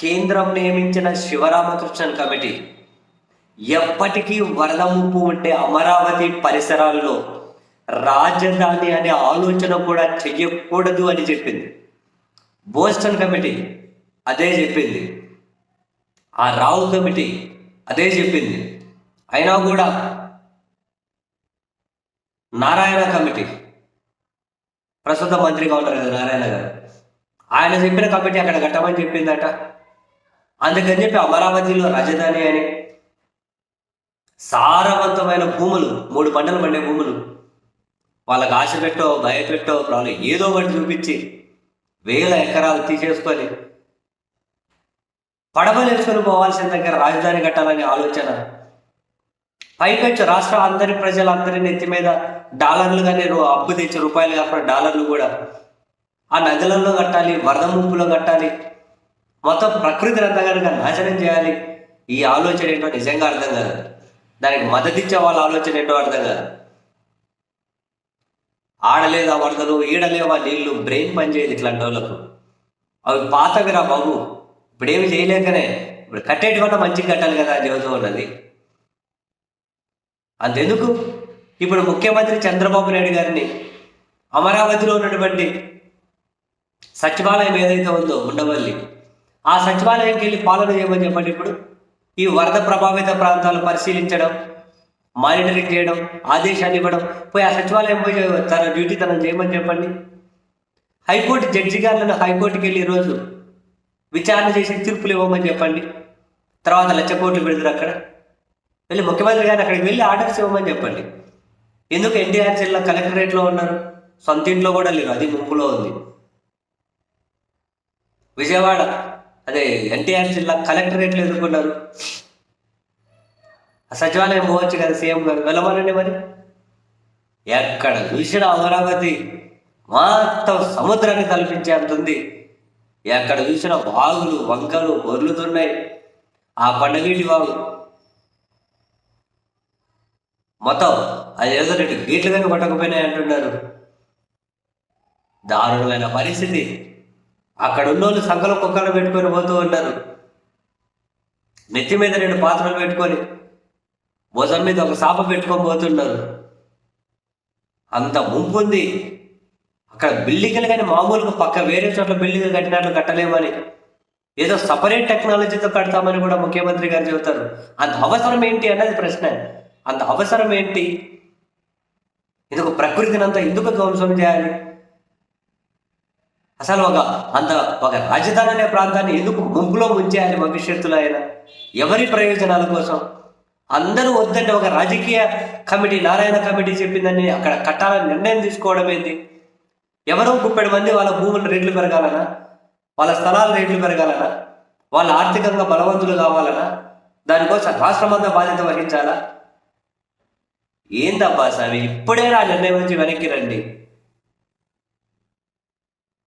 కేంద్రం నియమించిన శివరామకృష్ణన్ కమిటీ ఎప్పటికీ వరద ముప్పు ఉంటే అమరావతి పరిసరాల్లో రాజధాని అనే ఆలోచన కూడా చెయ్యకూడదు అని చెప్పింది. బోస్టన్ కమిటీ అదే చెప్పింది. ఆ రావు కమిటీ అదే చెప్పింది. అయినా కూడా నారాయణ కమిటీ ప్రస్తుత మంత్రిగా ఉన్నారు కదా నారాయణ గారు ఆయన చెప్పిన కమిటీ అక్కడ కట్టమని చెప్పిందట. అందుకని చెప్పి అమరావతిలో రాజధాని అని సారవంతమైన భూములు మూడు పంటలు పండే భూములు. వాళ్ళకి ఆశ పెట్టో భయపెట్టో వాళ్ళు ఏదో ఒకటి చూపించి వేల ఎకరాలు తీసేసుకొని పడవలేసుకొని పోవాల్సిన దగ్గర రాజధాని కట్టాలనే ఆలోచన. పైకొచ్చి రాష్ట్ర అందరి ప్రజలందరి నెత్తి మీద డాలర్లు కానీ అప్పు తెచ్చి రూపాయలు కాకుండా డాలర్లు కూడా ఆ నదులలో కట్టాలి వరద ముంపులో కట్టాలి. మొత్తం ప్రకృతిని అంతా కనుక నాశనం చేయాలి. ఈ ఆలోచన ఏంటో నిజంగా అర్థం కాదు. దానికి మద్దతిచ్చే వాళ్ళ ఆలోచన ఏంటో అర్థం కాదు. ఆడలేదా వరదలు ఈడలేవా నీళ్ళు బ్రెయిన్ పనిచేయదు ఇట్లాంటి వాళ్ళకు. అవి పాతవిరా బాబు. ఇప్పుడేమి చేయలేకనే. ఇప్పుడు కట్టేటివన్నా మంచిగా కట్టాలి కదా అని చెబుతూ ఉన్నది అంతెందుకు? ఇప్పుడు ముఖ్యమంత్రి చంద్రబాబు నాయుడు గారిని అమరావతిలో ఉన్నటువంటి సచివాలయం ఏదైతే ఉందో ఉండవల్లి ఆ సచివాలయంకి వెళ్ళి పాలన చేయమని చెప్పండి ఇప్పుడు. ఈ వరద ప్రభావిత ప్రాంతాలు పరిశీలించడం మానిటరింగ్ చేయడం ఆదేశాలు ఇవ్వడం పోయి ఆ సచివాలయం పోయి తన డ్యూటీ తనం చేయమని చెప్పండి. హైకోర్టు జడ్జి గారులను హైకోర్టుకి వెళ్ళి ఈరోజు విచారణ చేసి తీర్పులు ఇవ్వమని చెప్పండి. తర్వాత లక్ష కోట్లు పెడతారు అక్కడ. వెళ్ళి ముఖ్యమంత్రి గారిని అక్కడికి వెళ్ళి ఆర్డర్స్ ఇవ్వమని చెప్పండి. ఎందుకు ఎన్టీఆర్ జిల్లా కలెక్టరేట్లో ఉన్నారు? సొంత ఇంట్లో కూడా లేరు అది ముంపులో ఉంది. విజయవాడ అదే ఎన్టీఆర్ జిల్లా కలెక్టరేట్లు ఎదుర్కొన్నారు? సచివాలయం పోవచ్చు కదా సీఎం గారు వెళ్ళమనండి మరి. ఎక్కడ చూసిన అమరావతి మొత్తం సముద్రాన్ని తలపించేంతుంది ఎక్కడ చూసిన వాగులు వంకలు పొర్లుతున్నాయి ఆ పండగీటి వాగు. మొత్తం అది ఏదో రెండు గేట్లు కనుక పట్టకపోయినాయి అంటున్నారు. దారుణమైన పరిస్థితి. అక్కడ ఉన్నోళ్ళు సంకలం కుక్కలు పెట్టుకొని పోతూ ఉంటారు. నెత్తి మీద రెండు పాత్రలు పెట్టుకొని భుజం మీద ఒక సాప పెట్టుకొని పోతున్నారు. అంత ముంపు ఉంది. అక్కడ బిల్డింగ్లు కానీ మామూలుగా పక్క వేరే చోట్ల బిల్డింగ్లు కట్టినట్లు కట్టలేమని. ఏదో సపరేట్ టెక్నాలజీతో కడతామని కూడా ముఖ్యమంత్రి గారు చెబుతారు. అంత అవసరం ఏంటి అన్నది ప్రశ్న. అంత అవసరం ఏంటి? ఎందుకు ప్రకృతిని అంతా ఎందుకు ధ్వంసం చేయాలి? అసలు ఒక అంత ఒక రాజధాని అనే ప్రాంతాన్ని ఎందుకు గుంపులో ఉంచేయాలి భవిష్యత్తులో ఆయన? ఎవరి ప్రయోజనాల కోసం? అందరూ వద్దంటే ఒక రాజకీయ కమిటీ నారాయణ కమిటీ చెప్పిందని అక్కడ కట్టాలని నిర్ణయం తీసుకోవడం ఏంది? ఎవరో ముప్పై మంది వాళ్ళ భూముల రేట్లు పెరగాలనా? వాళ్ళ స్థలాల రేట్లు పెరగాలనా? వాళ్ళ ఆర్థికంగా బలవంతులు కావాలనా? దానికోసం రాష్ట్రం అంతా బాధ్యత వహించాలా? ఏందబ్బా స్వామి ఇప్పుడే నా నిర్ణయం నుంచి వెనక్కి రండి.